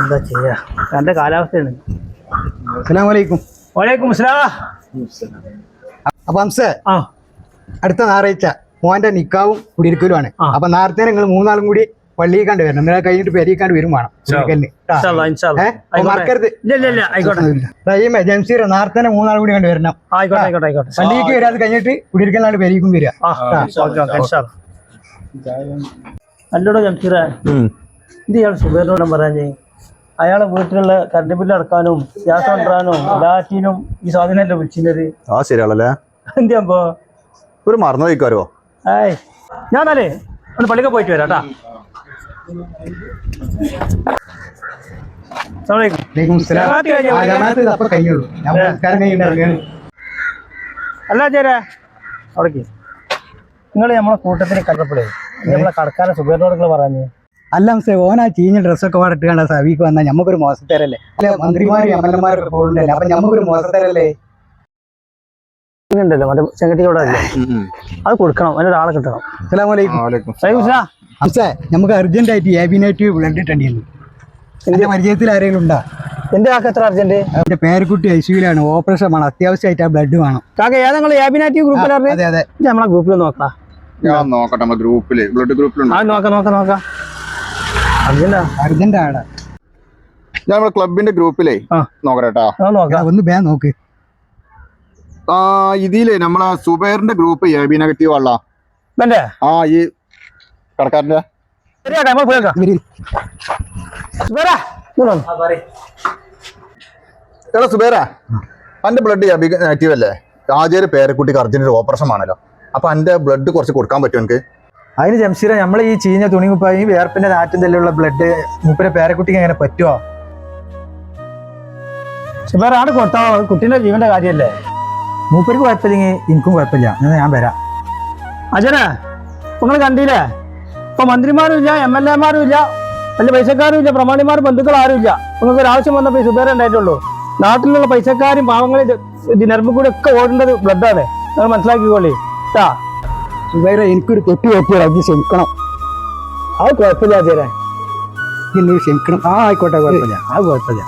എന്താ ചെയ്യാ? എന്റെ കാലാവസ്ഥയാണ്. അസ്സലാമലൈക്കും. വലൈക്കും അസ്സലാം അപ്പൊ ഹംസേ ആ. അടുത്ത ഞായറാഴ്ച മോന്റെ നിക്കാവും കുടിയിരിക്കലുമാണ്. അപ്പൊ നേരത്തെ നിങ്ങൾ മൂന്നാളും കൂടി പള്ളിയിൽ കണ്ട് വരണം. നിങ്ങളെ കഴിഞ്ഞിട്ട് പെരിക്കാണ്ട് വരും വേണം. മറക്കരുത്. ഇല്ല ഇല്ല ഇല്ല ആയിക്കോട്ടെ. റഹീമെ ജംസീർ നേരത്തെ മൂന്നാളും കൂടി കണ്ട് വരണം. പള്ളിക്ക് വരാതെ കഴിഞ്ഞിട്ട് കുടിയിരിക്കലാണ് പെരിക്കും വരിക. ആ ജംസീറ? എന്ത്. അല്ലടോ ഇയാൾ സുബേറിനോട് പറയാഞ്ഞേ അയാളെ വീട്ടിലുള്ള കറണ്ട് ബില്ല് അടക്കാനും ഗ്യാസ് കൊണ്ടുവരാനും എല്ലാറ്റിനും ഈ സാധനമല്ലേ വിളിച്ചിരുന്നത്? ആ ശരിയാണല്ലേ? എന്തിയാകുമ്പോ ഒരു മറന്നു വയ്ക്കാരോ ഏയ് ഞാനല്ലേ ഒന്ന് പള്ളിക്ക് പോയിട്ട് വരാം കേട്ടാ. അല്ല ചേരാ. അവിടേക്ക്. നിങ്ങൾ നമ്മളെ കൂട്ടത്തിന് കണ്ടപ്പോഴേ നമ്മളെ കടക്കാരൻ സുബേറിനോട് നിങ്ങൾ പറഞ്ഞു അല്ല ഹംസേ ഓനാ ചീഞ്ഞ ഡ്രസ്സൊക്കെ പാടിട്ട് കണ്ട സവിക്ക് വന്നാൽ നമുക്കൊരു മോശത്തരല്ലേ? അല്ലെ മന്ത്രിമാരും എം എൽ എമാരൊക്കെ പോകുന്നുണ്ടല്ലേ അപ്പൊ നമുക്കൊരു മോശത്തരല്ലേ? ഉണ്ടല്ലോ മറ്റേ ചെങ്കട്ടിയോടെ അത് കൊടുക്കണം അതിന് ഒരാളെ കിട്ടണം. ഹംസേ നമുക്ക് അർജന്റ് ആയിട്ട് എ ബി നെഗറ്റീവ് ബ്ലഡ് ഇട്ടേണ്ടി എന്റെ പരിചയത്തിൽ ആരെങ്കിലും ഉണ്ടോ? എന്റെ കാക്ക എത്ര അർജന്റ്? എന്റെ പേരക്കുട്ടി ഐസിയുലാണ് ഓപ്പറേഷൻ വേണം അത്യാവശ്യമായിട്ട് ആ ബ്ലഡ് വേണം. കാക്ക ഏതാ നിങ്ങൾ യാബിനാറ്റീവ് ഗ്രൂപ്പിലാണ് അതെ അതെ. നമ്മളെ ഗ്രൂപ്പിൽ നോക്കാം ഞാൻ നോക്കട്ടെ ഗ്രൂപ്പിൽ ബ്ലഡ് ഗ്രൂപ്പിലുണ്ട് ആ നോക്കാം നോക്കാം നോക്കാം. അർജന്റാ? അർജന്റ് ആടാ. ഞാൻ നമ്മുടെ ക്ലബിന്റെ ഗ്രൂപ്പിലേ നോക്കട്ടെ ഒന്ന് ബേ നോക്ക്. ആ ഇതിലേ നമ്മളെ സുബൈറിന്റെ ഗ്രൂപ്പ് എ ബി നെഗറ്റീവ് ആ ഈ കടക്കാരന്റെ. എടാ സുബൈറ. അന്റെ ബ്ലഡ് എ ബി നെഗറ്റീവ് അല്ലേ? ആദ്യം പേരക്കുട്ടിക്ക് അർജന്റ് ഒരു ഓപ്പറേഷൻ ആണല്ലോ അപ്പൊ അന്റെ ബ്ലഡ് കുറച്ച് കൊടുക്കാൻ പറ്റുമോ എനിക്ക് അതിന് ജംഷീര നമ്മൾ ഈ ചീഞ്ഞ തുണി മുപ്പായി വേർപ്പിന്റെ നാറ്റും തല്ലുള്ള ബ്ലഡ് മൂപ്പരെ പേരക്കുട്ടിക്ക് എങ്ങനെ പറ്റുമോ വേറെ ആണ് കൊടുത്താ. കുട്ടീന്റെ ജീവന്റെ കാര്യല്ലേ? മൂപ്പർക്ക് കുഴപ്പമില്ലെങ്കിൽ എനിക്കും കുഴപ്പമില്ല. എന്നാ ഞാൻ വരാം. അജന നിങ്ങൾ കണ്ടില്ലേ? ഇപ്പൊ മന്ത്രിമാരും ഇല്ല എം എൽ എമാരും ഇല്ല വലിയ പൈസക്കാരും ഇല്ല പ്രമാണിമാർ ബന്ധുക്കൾ ആരും ഇല്ല. നിങ്ങൾക്ക് ഒരു ആവശ്യം വന്നപ്പോൾ സുബേര ഉണ്ടായിട്ടുള്ളൂ. നാട്ടിലുള്ള പൈസക്കാരും പാവങ്ങളും ഇത് കൂടെ നരമ്പ് കൂടി ഒക്കെ ഓടേണ്ടത് ബ്ലഡാണ് നിങ്ങൾ മനസ്സിലാക്കിക്കോളി. സുബൈറ എനിക്കൊരു തെറ്റ് പറ്റിയോ അത് ക്ഷമിക്കണം. അത് കുഴപ്പമില്ല ഇനി ക്ഷമിക്കണം. ആ ആയിക്കോട്ടെ കുഴപ്പമില്ല. ആ കുഴപ്പമില്ല.